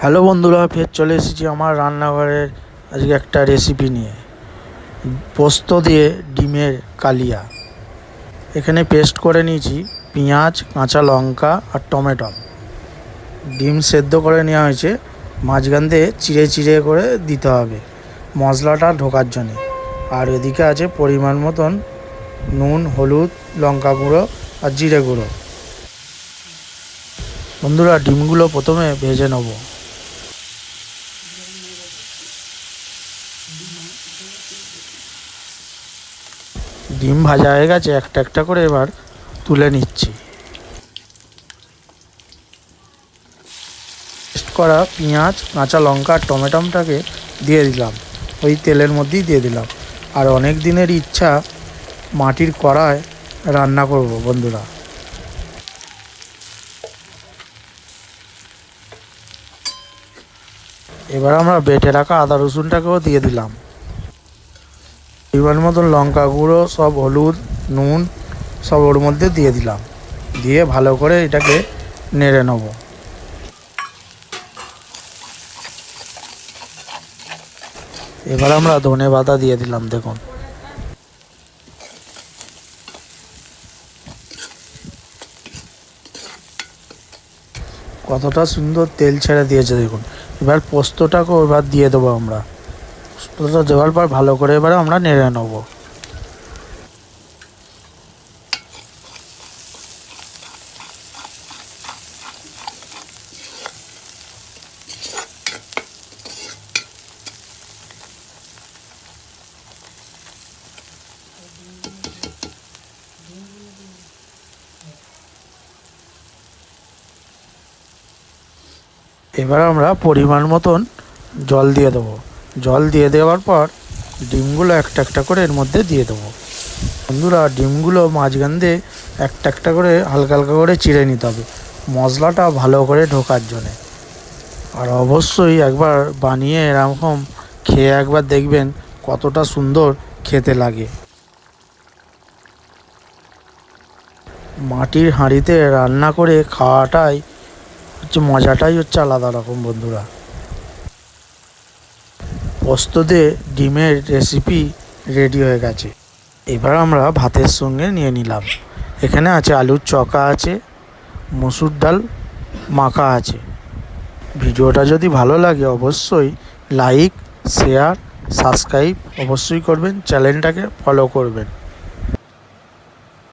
Hello বন্ধুরা, ফের চলে এসেছি আমার রান্নাঘরের আজকে একটা রেসিপি নিয়ে। পোস্ত দিয়ে ডিমের কালিয়া। এখানে পেস্ট করে নিয়েছি পেঁয়াজ, কাঁচা লঙ্কা আর টমেটো। ডিম সেদ্ধ করে নেওয়া হয়েছে, মাঝখান দিয়ে চিড়ে চিড়ে করে দিতে হবে মশলাটা ঢোকার জন্যে। আর এদিকে আছে পরিমাণ মতন নুন, হলুদ, লঙ্কা গুঁড়ো আর জিরে গুঁড়ো। বন্ধুরা, ডিমগুলো প্রথমে ভেজে নেব। ডিম ভাজা হয়ে গেছে, একটা একটা করে এবার তুলে নিচ্ছি। করা পেঁয়াজ, কাঁচা লঙ্কা আর টমেটোটাকে দিয়ে দিলাম। ওই তেলের মধ্যেই দিয়ে দিলাম। আর অনেক দিনের ইচ্ছা মাটির কড়ায় রান্না করব বন্ধুরা। এবার আমরা বেটে রাখা আদা রসুনটাকেও দিয়ে দিলাম। পরিমাণ মতন লঙ্কা গুঁড়ো, সব হলুদ, নুন, সব ওর মধ্যে দিয়ে দিলাম। দিয়ে ভালো করে এটাকে নেড়ে নেব। এবার আমরা ধনে পাতা দিয়ে দিলাম, দেখুন। কতটা সুন্দর তেল ছেড়ে দিয়েছে, দেখুন। এবার পোস্তটাকেও এবার দিয়ে দেবো আমরা। পোস্তটা দেওয়ার পর ভালো করে এবার আমরা নেড়ে নেব। এবার আমরা পরিমাণ মতন জল দিয়ে দেবো। জল দিয়ে দেওয়ার পর ডিমগুলো একটা একটা করে এর মধ্যে দিয়ে দেবো। বন্ধুরা, ডিমগুলো মাঝখান দিয়ে একটা একটা করে হালকা হালকা করে চিড়ে নিতে হবে। মশলাটা ভালো করে ঢোকার জন্যে। আর অবশ্যই একবার বানিয়ে এরকম খেয়ে একবার দেখবেন কতটা সুন্দর খেতে লাগে। মাটির হাঁড়িতে রান্না করে খাওয়াটাই হচ্ছে মজাটাই হচ্ছে আলাদা রকম বন্ধুরা। পোস্ত ডিমের রেসিপি রেডি হয়ে গেছে। এবার আমরা ভাতের সঙ্গে নিয়ে নিলাম। এখানে আছে আলুর চকা আছে, মসুর ডাল, মাখা আছে। ভিডিওটা যদি ভালো লাগে অবশ্যই লাইক শেয়ার সাবস্ক্রাইব অবশ্যই করবেন চ্যানেলটাকে ফলো করবেন।